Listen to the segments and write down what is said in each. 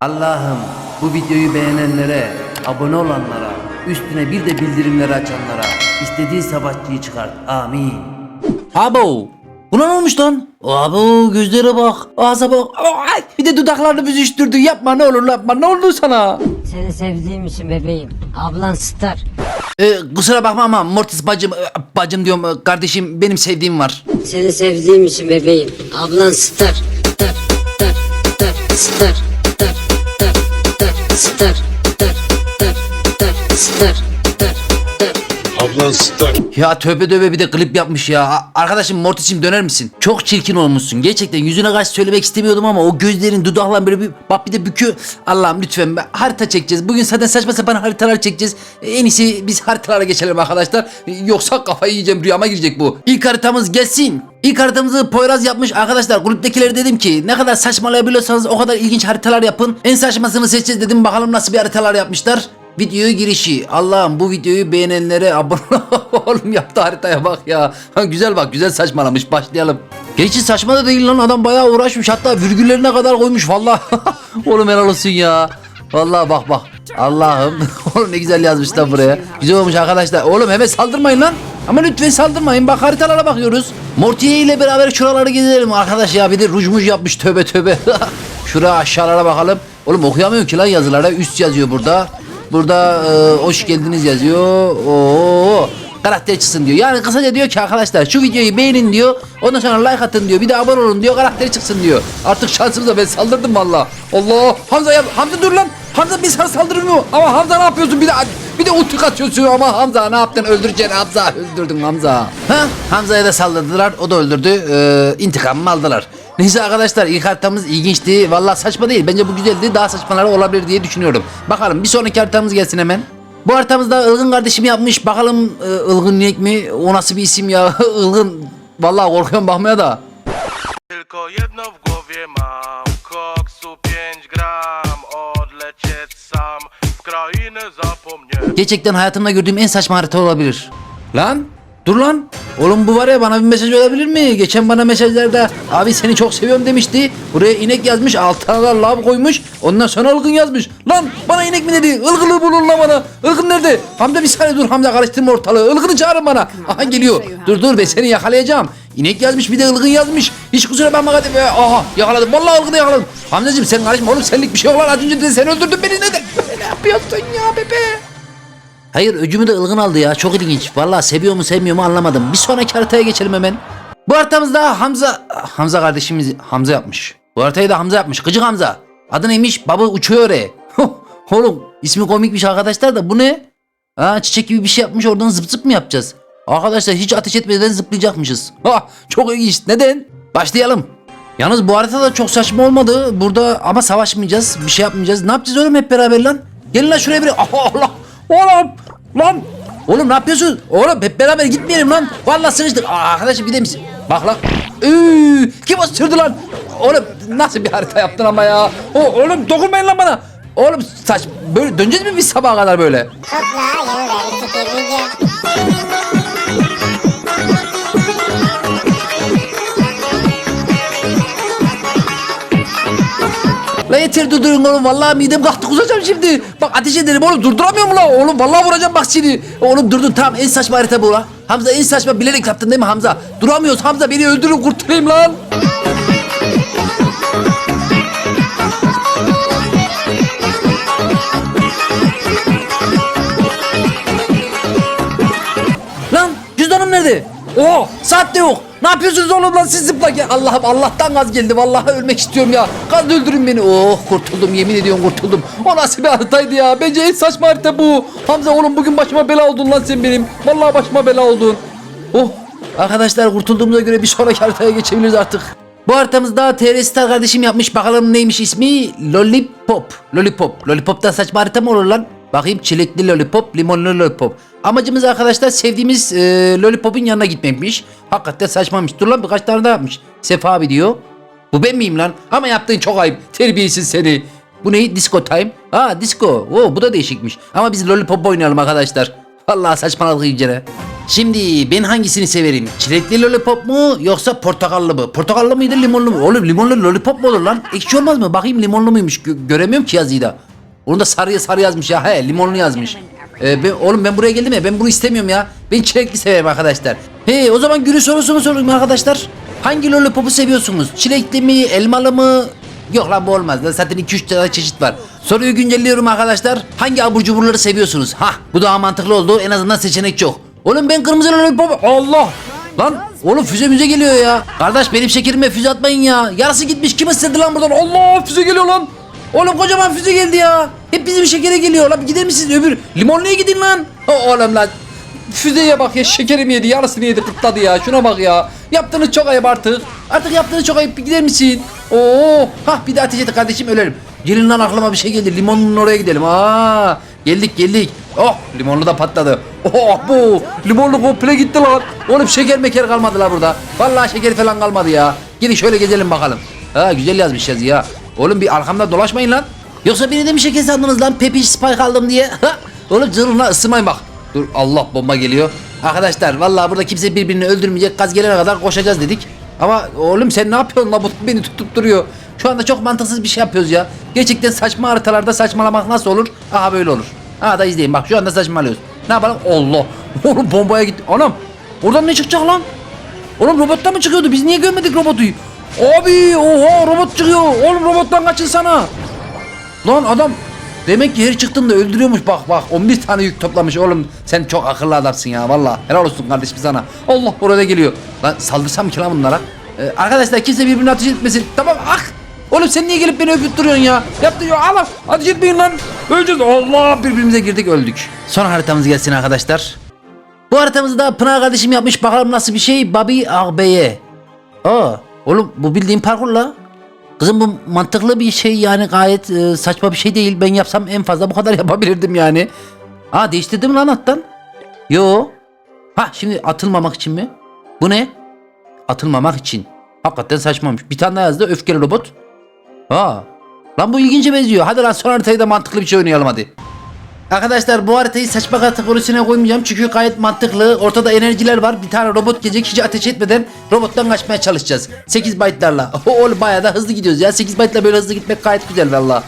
Allah'ım bu videoyu beğenenlere, abone olanlara, üstüne bir de bildirimleri açanlara istediği savaşçıyı çıkart. Amin. Abo! Buna ne olmuş lan? Abo gözlere bak, ağza bak. Ay, bir de dudaklarını büzüştürdü. Yapma ne olur yapma. Ne oldu sana? Seni sevdiğim için bebeğim. Ablan Star. Ee, kusura bakma ama Mortis bacım, e, bacım diyorum e, kardeşim benim sevdiğim var. Seni sevdiğim için bebeğim. Ablan Star. Star. Star. Star. Star dır dır dır dır dır Star. Ya tövbe tövbe bir de klip yapmış ya. Arkadaşım Mortis'im döner misin? Çok çirkin olmuşsun. Gerçekten yüzüne karşı söylemek istemiyordum ama o gözlerin dudakların böyle bir bak bir de bükü. Allah'ım lütfen be, harita çekeceğiz. Bugün zaten saçma sapan haritalar çekeceğiz. En iyisi biz haritalara geçelim arkadaşlar. Yoksa kafayı yiyeceğim rüyama girecek bu. İlk haritamız gelsin. İlk haritamızı Poyraz yapmış arkadaşlar. Kulüptekilere dedim ki ne kadar saçmalayabiliyorsanız o kadar ilginç haritalar yapın. En saçmasını seçeceğiz dedim. Bakalım nasıl bir haritalar yapmışlar. Video girişi. Allah'ım bu videoyu beğenenlere abone Oğlum yaptı haritaya bak ya. Güzel bak güzel saçmalamış başlayalım. Gerçi saçma da değil lan adam bayağı uğraşmış hatta virgüllerine kadar koymuş valla. Oğlum helal olsun ya. Vallahi bak bak. Allah'ım. Oğlum ne güzel yazmış lan buraya. Güzel olmuş arkadaşlar. Oğlum hemen saldırmayın lan. Ama lütfen saldırmayın. Bak haritalara bakıyoruz. Mortier ile beraber şuraları gezelim arkadaş ya. Bir de rujmuş yapmış tövbe tövbe. Şuraya aşağılara bakalım. Oğlum okuyamıyorum ki lan yazılara. Üst yazıyor burada. Burada e, hoş geldiniz yazıyor. Oo karakter çıksın diyor. Yani kısaca diyor ki arkadaşlar şu videoyu beğenin diyor. Ondan sonra like atın diyor. Bir de abone olun diyor. Karakteri çıksın diyor. Artık şansımıza ben saldırdım valla. Allah. Hamza ya Hamza dur lan. Hamza bir sana saldırır mı? Ama Hamza ne yapıyorsun? Bir de bir de ulti atıyorsun ama Hamza ne yaptın? Öldüreceksin Hamza. Öldürdün Hamza. Ha? Hamza'ya da saldırdılar. O da öldürdü. Ee, intikamımı aldılar. Neyse arkadaşlar ilk haritamız ilginçti. Vallahi saçma değil. Bence bu güzeldi. Daha saçmaları olabilir diye düşünüyorum. Bakalım bir sonraki haritamız gelsin hemen. Bu haritamızda Ilgın kardeşim yapmış. Bakalım e, Ilgın Niyek mi? O nasıl bir isim ya? Ilgın. Vallahi korkuyorum bakmaya da. Tylko jedno w głowie mam Koksu 5 gram Odlecieć sam W krainę zapomnieć Gerçekten hayatımda gördüğüm en saçma harita olabilir. Lan dur lan. Oğlum bu var ya bana bir mesaj olabilir mi? Geçen bana mesajlarda abi seni çok seviyorum demişti. Buraya inek yazmış altına da lav koymuş. Ondan sonra ılgın yazmış. Lan bana inek mi dedi? Ilgını bulun lan bana. Ilgın nerede? Hamza bir saniye dur Hamza karıştırma ortalığı. Ilgını çağırın bana. Aha geliyor. Dur dur ben seni yakalayacağım. İnek yazmış bir de ılgın yazmış. Hiç kusura bakma hadi be. Aha yakaladım. Vallahi ılgını yakaladım. Hamzacığım sen karışma oğlum senlik bir şey yok lan. Az önce de sen öldürdün beni neden? ne yapıyorsun ya bebe? Hayır öcümü de ılgın aldı ya çok ilginç. Vallahi seviyor mu sevmiyor mu anlamadım. Bir sonraki haritaya geçelim hemen. Bu haritamızda Hamza Hamza kardeşimiz Hamza yapmış. Bu haritayı da Hamza yapmış. Gıcık Hamza. Adı neymiş? Baba uçuyor oraya. Oğlum ismi komikmiş arkadaşlar da bu ne? Ha çiçek gibi bir şey yapmış oradan zıp zıp mı yapacağız? Arkadaşlar hiç ateş etmeden zıplayacakmışız. Ha çok ilginç. Neden? Başlayalım. Yalnız bu harita da çok saçma olmadı. Burada ama savaşmayacağız. Bir şey yapmayacağız. Ne yapacağız oğlum hep beraber lan? Gelin lan şuraya bir. Allah. Oğlum. Lan. Oğlum ne yapıyorsun? Oğlum hep beraber gitmeyelim lan. Vallahi sıkıştık. Aa, arkadaşım gider misin? Bak lan. Üü, kim o sürdü lan? Oğlum nasıl bir harita yaptın ama ya? O, oğlum dokunmayın lan bana. Oğlum saç böyle döneceğiz mi biz sabaha kadar böyle? Topla yılları tükürünce La yeter durdurun oğlum vallahi midem kalktı kusacağım şimdi. Bak ateş ederim oğlum durduramıyorum la oğlum vallahi vuracağım bak seni. Oğlum durdun tamam en saçma harita bu la. Hamza en saçma bilerek yaptın değil mi Hamza? Duramıyoruz Hamza beni öldürün kurtulayım lan. Lan Ne yapıyorsunuz oğlum lan siz zıplak ya? Allah'ım Allah'tan gaz geldi. Vallahi ölmek istiyorum ya. Gaz öldürün beni. Oh kurtuldum yemin ediyorum kurtuldum. O nasıl bir haritaydı ya? Bence en saçma harita bu. Hamza oğlum bugün başıma bela oldun lan sen benim. Vallahi başıma bela oldun. Oh arkadaşlar kurtulduğumuza göre bir sonraki haritaya geçebiliriz artık. Bu haritamızda TR Star kardeşim yapmış. Bakalım neymiş ismi? Lollipop. Lollipop. Lollipop'tan saçma harita mı olur lan? Bakayım çilekli lollipop, limonlu lollipop. Amacımız arkadaşlar sevdiğimiz e, lollipop'un yanına gitmekmiş. Hakikaten saçmamış. Dur lan birkaç tane daha yapmış. Sefa abi diyor. Bu ben miyim lan? Ama yaptığın çok ayıp. Terbiyesiz seni. Bu ne? Disco time. Aa disco. Oo, bu da değişikmiş. Ama biz lollipop oynayalım arkadaşlar. Vallahi saçmaladık iyicene. Şimdi ben hangisini severim? Çilekli lollipop mu yoksa portakallı mı? Portakallı mıydı limonlu mu? Oğlum limonlu lollipop mu olur lan? Ekşi olmaz mı? Bakayım limonlu muymuş? Gö- göremiyorum ki yazıyı da. Onu da sarıya sarı yazmış ya. He limonlu yazmış. Ee, ben, oğlum ben buraya geldim ya ben bunu istemiyorum ya. Ben çilekli severim arkadaşlar. He o zaman günün sorusunu sorayım arkadaşlar. Hangi lollipopu seviyorsunuz? Çilekli mi, elmalı mı? Yok lan bu olmaz. Lan Zaten 2-3 tane çeşit var. Soruyu güncelliyorum arkadaşlar. Hangi abur cuburları seviyorsunuz? Ha bu daha mantıklı oldu. En azından seçenek çok. Oğlum ben kırmızı lollipop... Allah! Lan oğlum füze müze geliyor ya. Kardeş benim şekerime füze atmayın ya. Yarısı gitmiş. Kim ısırdı lan buradan? Allah füze geliyor lan. Oğlum kocaman füze geldi ya. Hep bizim şekere geliyor. Bir gider misiniz öbür limonluya gidin lan. Oğlum lan. Füzeye bak ya şekerimi yedi yarısını yedi kıtladı ya şuna bak ya. Yaptığınız çok ayıp artık. Artık yaptığınız çok ayıp gider misin? Oo, hah bir de ateş et kardeşim ölerim. Gelin lan aklıma bir şey geldi limonun oraya gidelim. Aa, geldik geldik. Oh limonlu da patladı. Oh bu limonlu komple gitti lan. Oğlum şeker meker kalmadı la burada. Vallahi şeker falan kalmadı ya. Gelin şöyle gezelim bakalım. Ha güzel yazmış yazı ya. Oğlum bir arkamda dolaşmayın lan. Yoksa beni de mi şeker sandınız lan? Pepiş spike aldım diye. Oğlum zırhına ısırmayın bak. Dur Allah bomba geliyor. Arkadaşlar vallahi burada kimse birbirini öldürmeyecek. Gaz gelene kadar koşacağız dedik. Ama oğlum sen ne yapıyorsun la bu beni tutup duruyor. Şu anda çok mantıksız bir şey yapıyoruz ya. Gerçekten saçma haritalarda saçmalamak nasıl olur? Aha böyle olur. Aha da izleyin bak şu anda saçmalıyoruz. Ne yapalım? Allah. Oğlum bombaya gitti. Anam. Oradan ne çıkacak lan? Oğlum robottan mı çıkıyordu? Biz niye görmedik robotu? Abi oha robot çıkıyor. Oğlum robottan kaçın sana. Lan adam demek ki her çıktığında öldürüyormuş. Bak bak 11 tane yük toplamış. Oğlum sen çok akıllı adamsın ya. Valla helal olsun kardeşim sana. Allah burada geliyor. Lan saldırsam ki lan bunlara? Ee, arkadaşlar kimse birbirine ateş etmesin. Tamam ah! Oğlum sen niye gelip beni öpüp duruyorsun ya? Yaptın ya Allah ateş etmeyin lan. Öleceğiz. Allah birbirimize girdik öldük. Son haritamız gelsin arkadaşlar. Bu haritamızı da Pınar kardeşim yapmış. Bakalım nasıl bir şey? Babi Ağbey'e. Aa oğlum bu bildiğin parkur la Kızım bu mantıklı bir şey yani gayet e, saçma bir şey değil. Ben yapsam en fazla bu kadar yapabilirdim yani. Aa değiştirdim lan attan. Yo. Ha şimdi atılmamak için mi? Bu ne? Atılmamak için. Hakikaten saçmamış. Bir tane daha yazdı öfkeli robot. Aa. Lan bu ilgince benziyor. Hadi lan son haritayı da mantıklı bir şey oynayalım hadi. Arkadaşlar bu haritayı saçma kategorisine koymayacağım çünkü gayet mantıklı. Ortada enerjiler var. Bir tane robot gelecek hiç ateş etmeden robottan kaçmaya çalışacağız. 8 byte'larla. Oğlum bayağı da hızlı gidiyoruz ya. 8 byte'la böyle hızlı gitmek gayet güzel valla.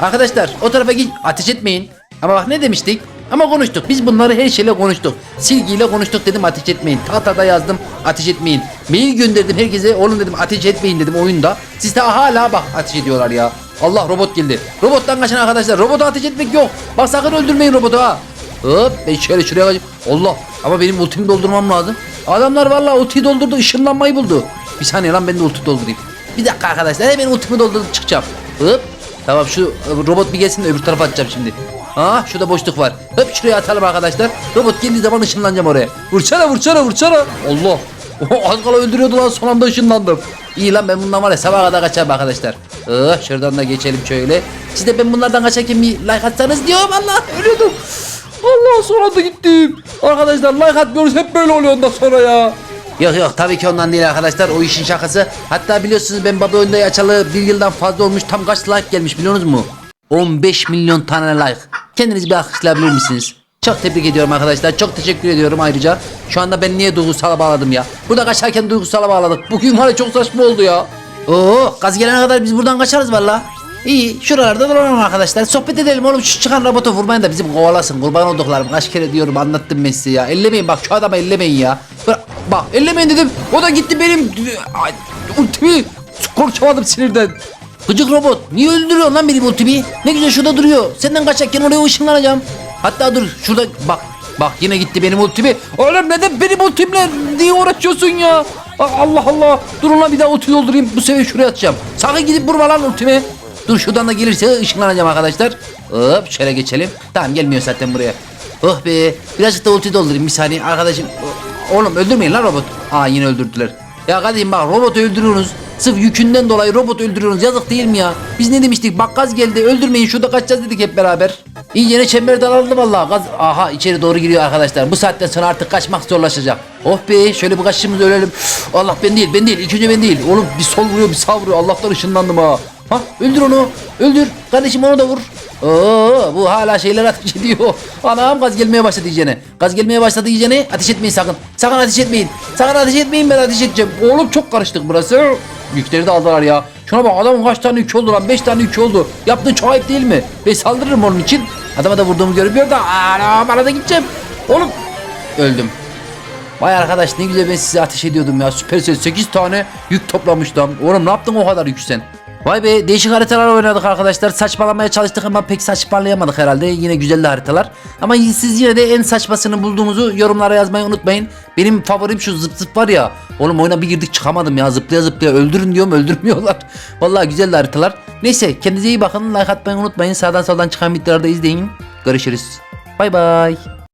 Arkadaşlar o tarafa git ateş etmeyin. Ama bak ne demiştik? Ama konuştuk. Biz bunları her şeyle konuştuk. Silgiyle konuştuk dedim ateş etmeyin. Tahtada yazdım ateş etmeyin. Mail gönderdim herkese oğlum dedim ateş etmeyin dedim oyunda. Siz de hala bak ateş ediyorlar ya. Allah robot geldi. Robottan kaçın arkadaşlar. Robota ateş etmek yok. Bak sakın öldürmeyin robotu ha. Hop ben şöyle şuraya kaçayım. Allah ama benim ultimi doldurmam lazım. Adamlar vallahi ultiyi doldurdu ışınlanmayı buldu. Bir saniye lan ben de ulti doldurayım. Bir dakika arkadaşlar hemen ultimi doldurup çıkacağım. Hop. Tamam şu e, robot bir gelsin de öbür tarafa atacağım şimdi. Ha şurada boşluk var. Hop şuraya atalım arkadaşlar. Robot geldiği zaman ışınlanacağım oraya. Vursana vursana vursana. Allah. Az kala öldürüyordu lan son anda ışınlandım. İyi lan ben bundan var ya sabaha kadar kaçarım arkadaşlar. Oh, şuradan da geçelim şöyle. Siz de ben bunlardan kaçarken bir like atsanız diyorum Allah ölüyordum. Allah son anda gittim. Arkadaşlar like atmıyoruz hep böyle oluyor ondan sonra ya. Yok yok tabii ki ondan değil arkadaşlar o işin şakası. Hatta biliyorsunuz ben baba oyunda açalı bir yıldan fazla olmuş tam kaç like gelmiş biliyorsunuz mu? 15 milyon tane like. Kendiniz bir alkışlayabilir misiniz? Çok tebrik ediyorum arkadaşlar. Çok teşekkür ediyorum ayrıca. Şu anda ben niye duygusala bağladım ya? Burada kaçarken duygusala bağladık. Bugün ya çok saçma oldu ya. Oo, gaz gelene kadar biz buradan kaçarız valla. İyi şuralarda dolanalım arkadaşlar. Sohbet edelim oğlum şu çıkan robotu vurmayın da bizim kovalasın. Kurban olduklarım kaç kere diyorum anlattım ben size ya. Ellemeyin bak şu adamı ellemeyin ya. Bak ellemeyin dedim. O da gitti benim Ay, ultimi konuşamadım sinirden. Gıcık robot niye öldürüyorsun lan benim ultimi? Ne güzel şurada duruyor. Senden kaçarken oraya ışınlanacağım. Hatta dur şurada bak bak yine gitti benim ultimi. Oğlum neden benim ultimle diye uğraşıyorsun ya? Allah Allah. Dur lan bir daha ulti doldurayım. Bu sefer şuraya atacağım. Sakın gidip vurma lan ultimi. Dur şuradan da gelirse ışınlanacağım arkadaşlar. Hop şöyle geçelim. Tamam gelmiyor zaten buraya. Oh be. Birazcık da ulti doldurayım bir saniye arkadaşım. Oğlum öldürmeyin lan robot. Aa yine öldürdüler. Ya kardeşim bak robot öldürüyorsunuz. Sırf yükünden dolayı robot öldürüyorsunuz. Yazık değil mi ya? Biz ne demiştik? Bak gaz geldi. Öldürmeyin şurada kaçacağız dedik hep beraber. İyi yine çember daraldı vallahi. Gaz aha içeri doğru giriyor arkadaşlar. Bu saatten sonra artık kaçmak zorlaşacak. Oh be şöyle bir kaçışımız ölelim. Allah ben değil ben değil. İlk ben değil. Oğlum bir sol vuruyor bir sağ vuruyor. Allah'tan ışınlandım ha. Ha öldür onu. Öldür. Kardeşim onu da vur. Oo bu hala şeyler ateş ediyor. Anam gaz gelmeye başladı iyicene. Gaz gelmeye başladı iyicene. Ateş etmeyin sakın. Sakın ateş etmeyin. Sakın ateş etmeyin ben ateş edeceğim. Oğlum çok karıştık burası. Yükleri de aldılar ya. Şuna bak adamın kaç tane yük oldu lan? 5 tane yük oldu. Yaptığı çok ayıp değil mi? Ben saldırırım onun için. Adama da vurduğumu görmüyor da. Anam bana da gideceğim. Oğlum. Öldüm. Vay arkadaş ne güzel ben size ateş ediyordum ya. Süpersel 8 tane yük toplamış lan. Oğlum ne yaptın o kadar yük sen? Vay be değişik haritalar oynadık arkadaşlar. Saçmalamaya çalıştık ama pek saçmalayamadık herhalde. Yine güzeldi haritalar. Ama siz yine de en saçmasını bulduğunuzu yorumlara yazmayı unutmayın. Benim favorim şu zıp zıp var ya. Oğlum oyuna bir girdik çıkamadım ya. Zıplaya zıplaya öldürün diyorum öldürmüyorlar. Vallahi güzeldi haritalar. Neyse kendinize iyi bakın. Like atmayı unutmayın. Sağdan soldan çıkan videoları da izleyin. Görüşürüz. Bay bay.